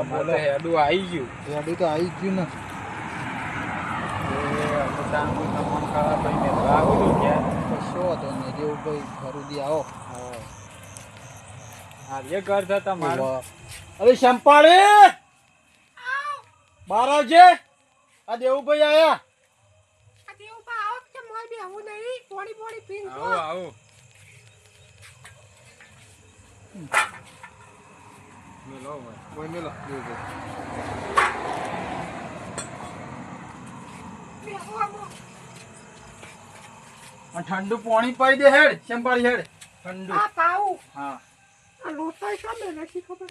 બોલો હેડું આવી ગયું. હેડું તો આવી ગયું ને. કશો હતો ને જેવું ભાઈ ખરુદી આવો. હા. એ ઘર છે તમારું. વાહ. અરે શંપાળી! બાર આવજે. આ દેવુભાઈ આયા. આ દેવબા આવો કે મોય બી આવું નહીં પીન આવું આવું. મેલો. કોઈ મેલો ઠંડુ પાણી પાઈ દે હેડ શંપાળી હેડ. ઠંડુ. હા. લોટો નથી ખબર?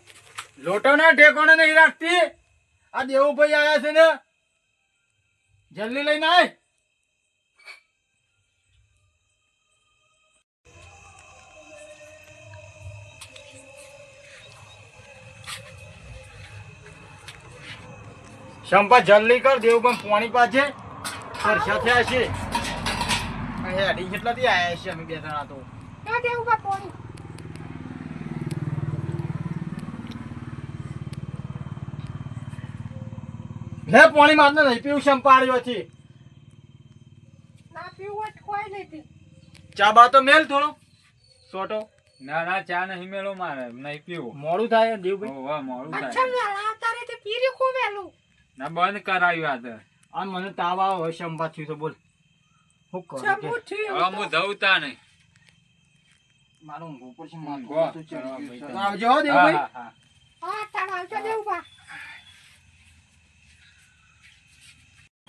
લોટો ના ઠેકોણે નહીં રાખતી. આ દેવુભાઈ આયા છે ને. જલ્દી લઈને આય. શંપા જલ્દી કર દેવું પણ પાણી પાછે સરસા થયા છે. અહીં અઢી જેટલાથી આયા છે અમે બે જણા તો. લે પાણી મારને નહીં પીવું શંપાળ્યો છે. ચા બા તો મેલ થોડો. સોટો. ના ના ચા નહીં મેળો મારે નહીં પીવું. મોડું થાય દેવભાઈ? મોડું થાય. પીરી ખૂબ વેલું ના બંધ કરાવ્યું આ તો. આ મને તાવ આવો હવે શંભા થયું તો બોલ. હું કરું હવે હું ધવતા નહીં. મારું ઊંઘવું પડશે ઊંઘો. માથું તો. આવજો હો દેવભાઈ હા તાણ આવજો દેવબા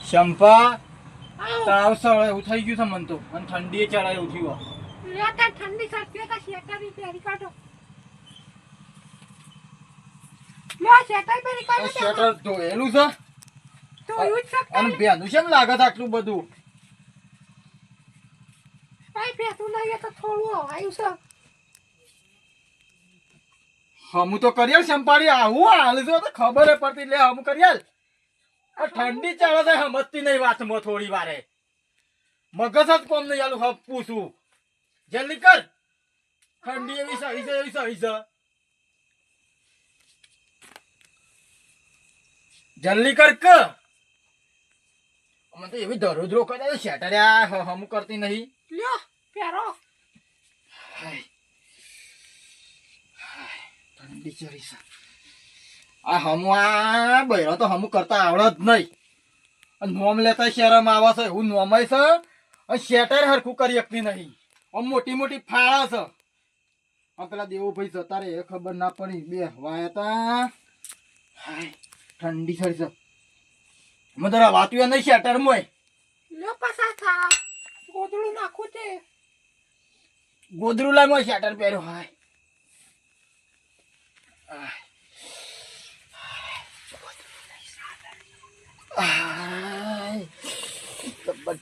શંભા તાવ સળે એવું થઈ ગયું છે મન તો. અને ઠંડી ચડાય એવું થયું ઠંડી હતા શેતાની પહેરી કાઢો. સ્વેટર ધોયેલું છે. અને શકતા બેનું લાગે છે આટલું બધું? તો થોડું આવ્યું છે. હમું તો કરીએ સંપાડી. આવું હાલ તો ખબર પડતી. લે હમ કરીએ આ ઠંડી ચાલે છે સમજતી નહીં વાતમાં થોડી વારે. મગજ જ કોમ નહીં આલું હપ પૂછું. જલ્દી કર ઠંડી એવી સહી છે એવી સહી છે. જલ્દી કર ક. અમે તો એવી દરરોજ રોકા છે શેટર હમ કરતી નહીં. લ્યો પ્યારો. ઠંડી ચરી આ હમું આ બૈરો તો હમું કરતા આવડે જ નહીં. અને નોમ લેતા શરમ આવે છે એવું નોમાય છે? અને શેટર હરખું કરી શકતી નહીં. આમ મોટી મોટી ફાળા છે. આ પેલા દેવુભાઈ જતા રે એ ખબર ના પડી. બે હવાયા હતા હાય. ઠંડી ચડી છે. મને તો વાતું નહીં શેટર મોય લો પસાર થા. ગોદડું નાખું છે ગોદરું લાય મોય શેટર પહેર્યો. હાય.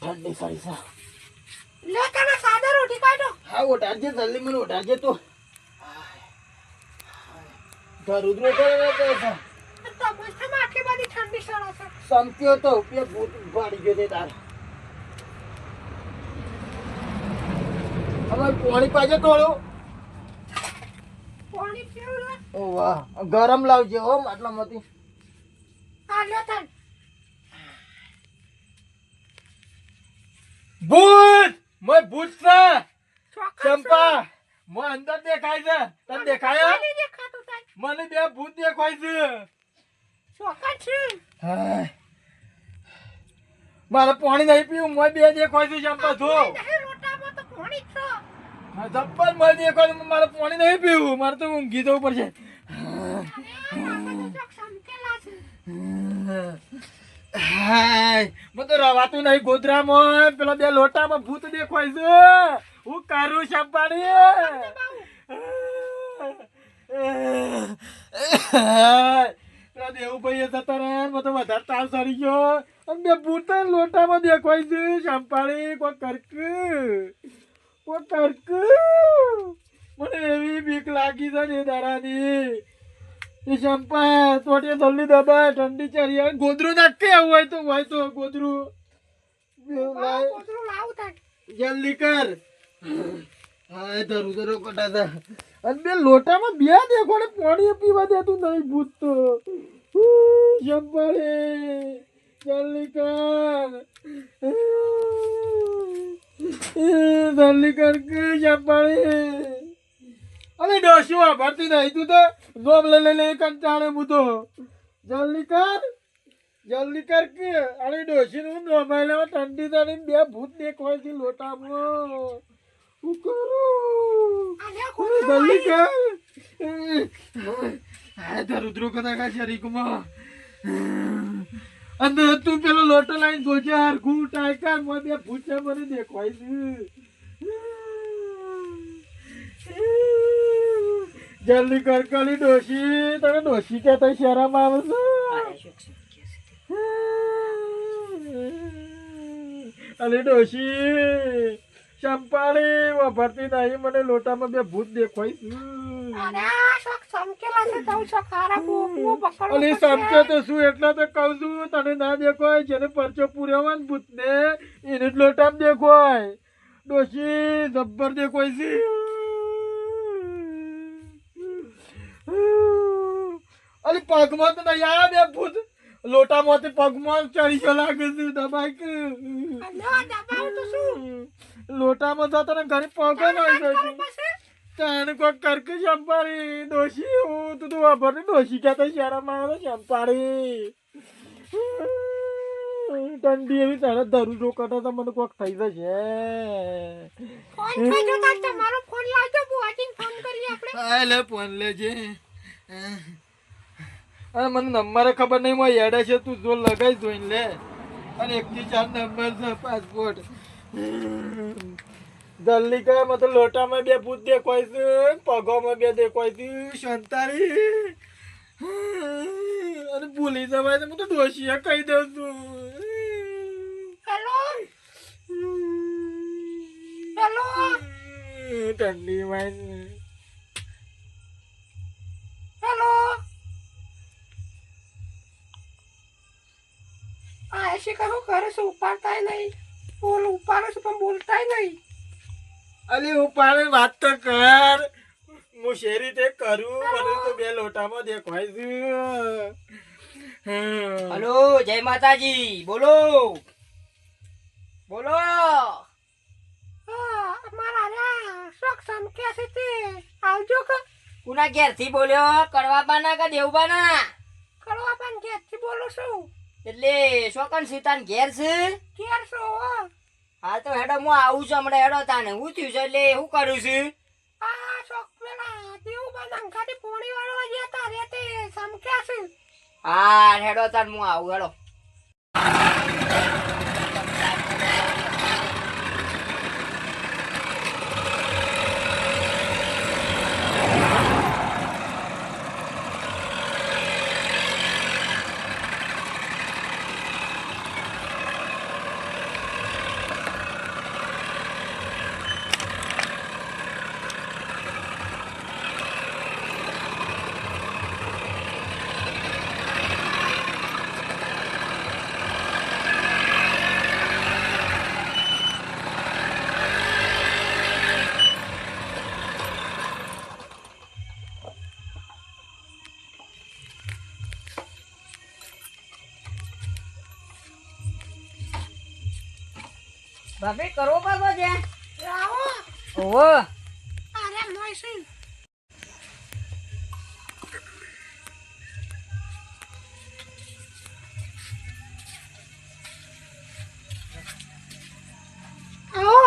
ઠંડી સારી છે. લ્યો તને સાદર ઉઠી કાઢો. હા ઓઢાડજે જલ્દી મને ઓઢાડજે તો. રુદ્રો કરે તો તો મસ્તમાં આટલી બધી ઠંડી સમક્યો તો ઉપયોગ ભૂત પાડી ગયો તે તાર. હવે પાણી પાજે થોડું પાણી પીવું ઓ વાહ ગરમ લાવજે હો માટલા માંથી. લ્યો તન ભૂત! મય ભૂત છે. ચંપા મો અંદર દેખાય છે. તને દેખાય નહીં દેખાતું તાય મને બે ભૂત દેખાય છે. ચોક્કસ છે. હાય. મારે પાણી નહીં પીવું મોય બે દે કોઈ ચંપા જો નહીં લોટામાં તો પાણી જ છે. જબ્બર મોય દે કોઈ મારે પાણી નહીં પીવું. મારે તો ઊંઘી જવું પડશે. હાય મને તો રવાતું નહીં ગોધરામાં પેલા બે લોટામાં ભૂત દેખાય છે. હું કરું ચંપાડી પેલા દેવુભાઈ જતા રહ્યા મને તો વધારે તાવ ચડી ગયો. બે ભૂતન લોટામાં દેખાય છે ચંપાડી કોઈ કર્ક. કોઈ કર્ક. મને એવી બીક લાગી છે ને દારાની એ ચંપા તોટીએ દલ્લી દબાય ઠંડી આવે. ગોદરું નાખે આવું હોય તો હોય તો ગોદરું. જલ્દી કર હા ધરું ધરું કટા અને બે લોટામાં બે દેખો ને પાણી પીવા દેતું નહીં ભૂત તો. જંપાડે કર કે જંપાડે અરે ડોશી વાપરતી નહીં? તું તો ગોમ લઈ લઈ લઈ કંટાળે હું તો જલ્દી કર જલ્દી કર કે? અરે ડોશી નું મોબાઈલ ઠંડી તારી બે ભૂત દેખવાય છે લોટામાં. હું કરું? જલ્દી કર તો રુદ્રો કદાચ શરીકમાં અને તું પેલો લોટો લાઈન જોજે હરખું ટાઈકા મો બે ભૂત મને દેખવાય છે. જલ્દી કર કલી ડોશી તને ડોશી કે તો શરમ આવે છે? અરે ડોશી ચંપાળી વાપરતી નહીં મને લોટામાં બે ભૂત દેખવાય છે. અલી પડશે. તો શું એટલે તો કહું છું તને ના દેખોય જેને પરચો પૂર્યો ને ભૂત ને એને જ લોટામાં દેખોય ડોશી જબ્બર દેખોય છે અલી પગમાં તો નહીં આયા બે ભૂત લોટામાંથી પગમાં ચડી ગયો લાગે છે દબાઈ કે? લોટામાં જતો ને ઘરે પગ પછી? તાણ કોક કરકે ચંપાડી ડોશી હું તું તું વાપર ને ડોશી તો શરમ આવે તો ચંપાડી ઠંડી એવી તારે ધરું રોકટો તો મને કોક થઈ જશે. ફોન કરજો તાર તમારો ફોન લાવજો બુઆજીને ફોન કરીએ આપણે. હા લે ફોન લેજે. અને મને નંબર ખબર નહીં મારે એડે છે તું જો લગાઈ જોઈને લે. અને એકથી ચાર નંબર છે પાસપોર્ટ. જલ્દી કર મને તો લોટામાં બે ભૂત દેખાય છે પગોમાં બે દેખાય છે સંતારી અને ભૂલી જવાય તો હું તો ડોશીએ કહી દઉં છું હેલો હેલો ઠંડી માં હેલો આ એસી કહું કરે છે ઉપાડતાય નહીં બોલ ઉપાડે છે પણ બોલતાય નહીં અલી ઉપાડે વાત તો કર. હું શેરી તે કરું મને તો બે લોટામાં દેખાય છે. હમ. હલો જય માતાજી બોલો. બોલો. કુના ઘેરથી બોલ્યો? કડવાબાના કે દેવબાના? કડવા ઘેર ઘેરથી બોલું છું. એટલે શોકન સીતાન ઘેર છે? ઘેર છો હો તો હેડો હું આવું છું હમણાં હેડો તાને હું થયું છે? એટલે હું કરું છું? આ પેલા દેવું અંગાથી પોણી વાળવા ગયા તા તે ચમક્યા છે. હા હેડો તાર હું આવું હેડો. ભાભી કરો પાછો જે. આવો ઓહો. અરે મોય છે આવો.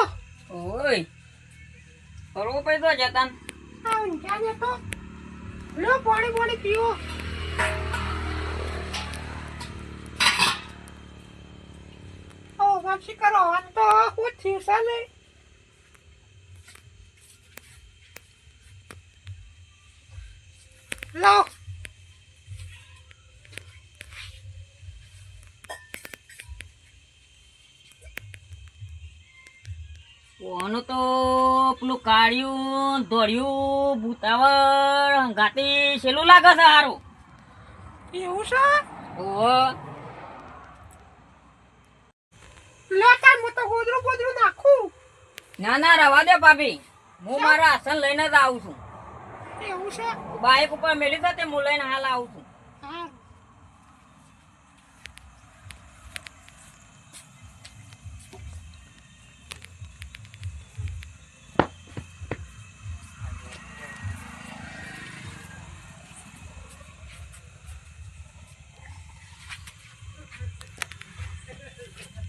ઓય. કરવો પૈસો છે તન આ લો પાણી પાણી પીવો. કરો આમ તો થયું લો. ઓનું તો પેલું કાળિયું ધોળિયું ભૂતાવળ ગાતી છેલ્લું લાગે છે સારું એવું છે? લો તાર હું તો ગોદરું ગોદરું નાખું. ના ના રવા દે ભાભી. હું મારા આસન લઈને જ આવું છું. એવું છે? બાઈક ઉપર મેળી થતે હું લઈને હાલ આવું છું હા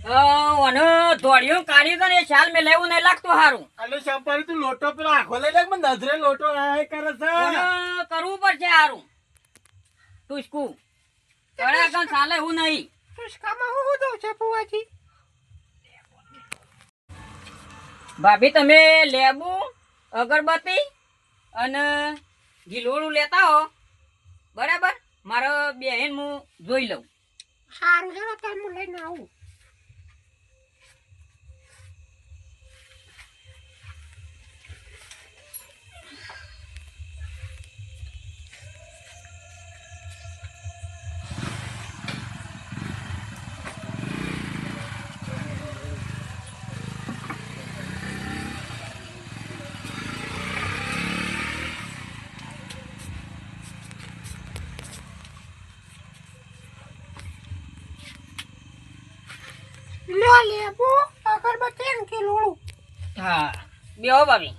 અ, ઓને દોડ્યું કાઢ્યું તો ને એ શાલ મેં લેવું નહીં લાગતું હારું. અલે ચંપારી તું લોટો પેલો આખો લઈ લે કે મને નજરે લોટો આય કરે છે? કરવું પડશે હારું. ટુસકું. કણ ચાલે હું નહીં. ટુસકામાં હું શું દઉં છે ભાભી તમે લેબુ અગરબત્તી અને ગીલોડું લેતા હો. બરાબર? મારો બેન હું જોઈ લઉં. સારું છે તાર હું લઈને આવું. લ્યો લેબુ અગરબત્તી એમ કે લોળું? હા બેહો ભાભી.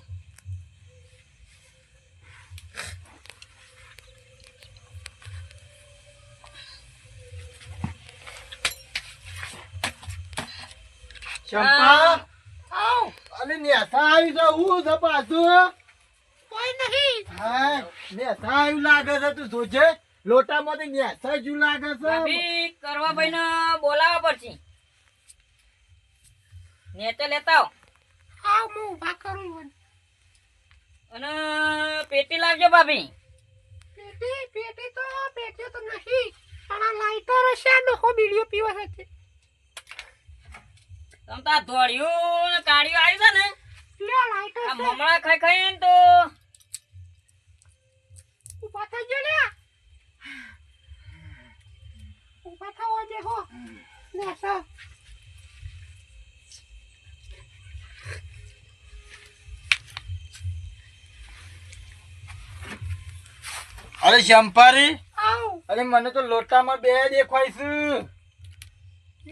ચંપા? આવ. અલે નેસા આવી છે હું છે પાછું? કોઈ નહીં. હા નેસા આવ્યું લાગે છે તું જોજે. લોટામાંથી નેસા જેવું લાગે છે. કરવા ભાઈ ને બોલાવવા પડશે. નેચે લેતા આવો. આવ હું ઊભા કરું ઈવન. અને પેટી લાવજો ભાભી. પેટી? પેટી તો પેટી તો નહીં પણ આ લાઈટર હશે ને હો બીડીઓ પીવા સાથે. તમ તા ધોળિયું ને કાળિયું આવ્યું છે ને લ્યો લાઈટર આ મમળા ખાઈ ખાઈને તો. ઊભા થઈ ગયો ને ઊભા થવા દે હો નેસા અરે ચંપારી અરે મને તો લોટામાં બે દેખાય છે.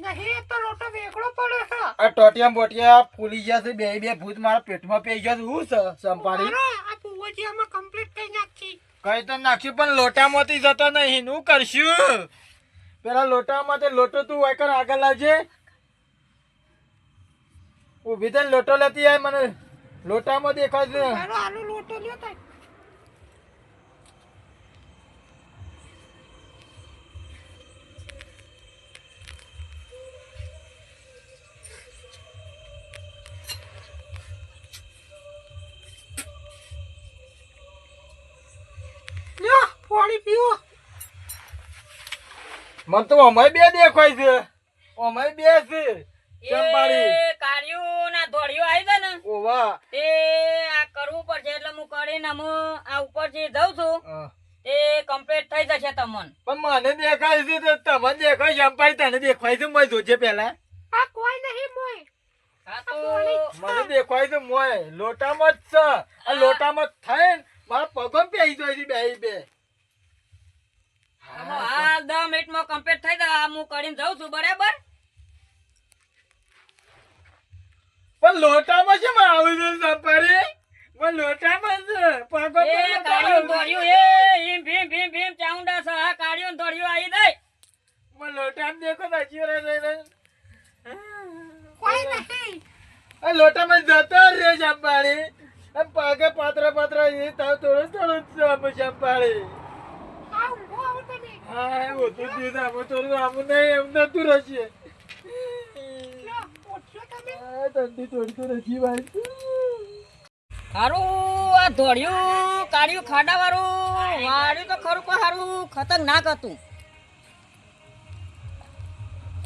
નહીં તો લોટો વેગળો પડે છે. આ ટોટિયા બોટિયા ફૂલી ગયા છે બે બે ભૂત મારા પેટમાં પી ગયા છે. હું છે ચંપારી આ બુવાજી કમ્પ્લીટ થઈ નાખી. કઈ તો નાખ્યું પણ લોટામાંથી જતો નહીં. હું કરશું? પેલા લોટામાં તે લોટો તું વાયકર આગળ લાવજે. ઊભી થઈને લોટો લેતી આય મને લોટામાં દેખાય છે. આલુ લોટો લ્યો પાણી પીવો. મને તો અમે બે દેખાય છે. અમે બે છે. ચંપારી એ ના ધોળિયું આવી છે ને. ઓવા. તે આ કરવું પડશે એટલે હું કરીને હું આ ઉપરથી જઉં છું. તે કમ્પ્લીટ થઈ જશે તમને. પણ મને દેખાય છે તો તમને દેખાય ચંપારી તને દેખાય છે મેં જોજે પેલા આ કોઈ નહીં મોય. હા તો મને દેખાય છે મોય. લોટામાં જ છે. આ લોટામાં જ થઈને મારા પગમ પેઈ જાય છે બે બે. આમાં હાલ મિનિટમાં કમ્પ્લીટ થઈ જાય. હું કરીને જઉં છું બરાબર? પણ લોટામાં છે માં આવું છે સફારી? પણ લોટામાં છે. પગો એ કાળિયું ધોળિયું એ હિમ ભીમ ભીમ ભીમ ચાઉંડા છે. આ કાળિયું ને આવી જાય પણ લોટામાં દેખો સાચી રે રે રે કોઈ નહીં. આ લોટામાં જતો રે ચંપાળી આમ પગે પાત્ર પાત્ર એ તાવ થોડું થોડું જ છે આમ ચંપાળી આવ ઊભો આવો તમે હા ઓછું થોડું નહીં એમ નતું રહેશે. ઉઠ્યો તમે આ ધોળિયું, કાળિયું ખાડા વાળું તો ખરું પણ હારું, ખતરનાક હતું.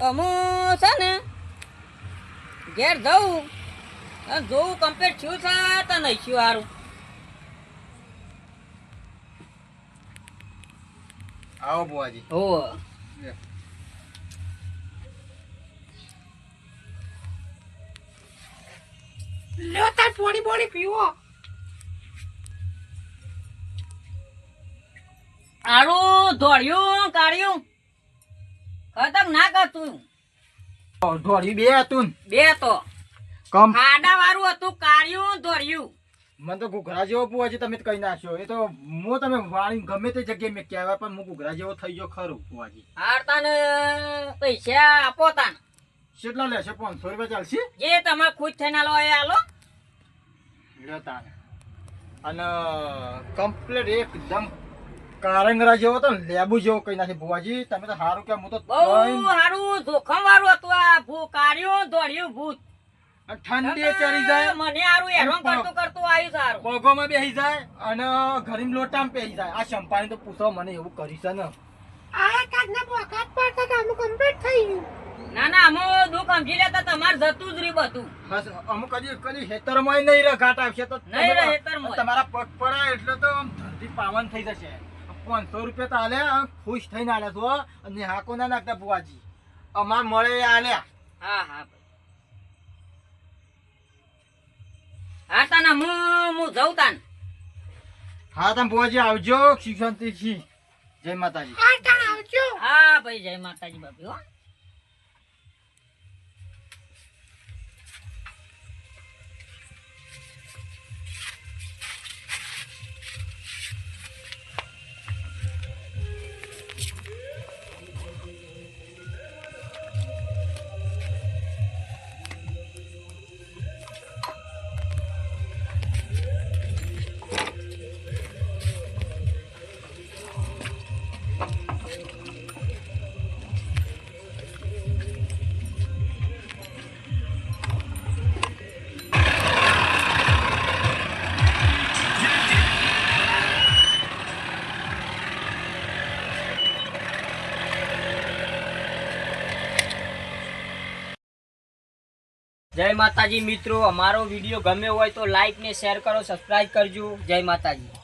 અમુ છે ને, ઘેર જવું જોવું કમ્પ્લીટ થયું છે તો નહીં થયું હારું. આવો બુઆજી ઓ લ્યો તાર પાણી પાણી પીવો. આરું ધોળ્યું કાઢ્યું. ના હતું. ધોળી બે હતું બે તો. કમ ખાડા વાળું હતું કાઢ્યું ધોળ્યું મને તો ઘૂઘરા જેવો પુવાજી તમે કહી નાખ્યો એ તો હું તમે વાળી ગમે તે જગ્યાએ મેં કહેવાય પણ હું ઘૂઘરા જેવો થઈ ગયો ખરું પૂવાજી. હારતા ને પૈસા આપો તાન. કેટલા લેશે? પાંચસો રૂપિયા ચાલશે? જે તમે ખુશ થઈને લો એ આલો. લ્યો તાને. અને કમ્પ્લીટ એકદમ કારંગરા જેવો તો લેબુ જેવો કઈ નાખે ભુવાજી. તમે તો સારું કે હું તો બહુ સારું જોખમ વાળું હતું આ ભૂ કાઢ્યું દોડ્યું ભૂત. ઠંડી ચડી જાય. મને હારું હેરાન કરતું કરતું આવ્યું સારું પગોમાં બેસી જાય અને ઘરીમ લોટામાં પહેરી જાય. આ ચંપાની તો પૂછો મને એવું કરી છે ને. આ કાચના બોકાત પર તો કામ કમ્પ્લીટ થઈ ગયું. ના ના અમો દુઃખ સમજી લેતા તમારે જતું જ રી બધું. બસ અમુક કદી કદી હેતરમાં નહીં રહે ઘાટ આવશે તો નહીં રહે તમારા- હેતરમાં. તમારા પગ પડે એટલે તો આમ ધરતી પાવન થઈ જશે. પાંચસો રૂપિયા તો આલે ખુશ થઈને આલે છો અને હાકો ના નાખતા બુવાજી અમાર મળે આલ્યા. હા હા હા હું જઉં તાન. હા તમે બુવાજી આવજો. શિક્ષણથી જય માતાજી. હા ભાઈ જય માતાજી બાપી હો. જય માતાજી મિત્રો, અમારો વીડિયો ગમ્યો હોય તો લાઈક ને શેર કરો સબસ્ક્રાઈબ કરજો. જય માતાજી.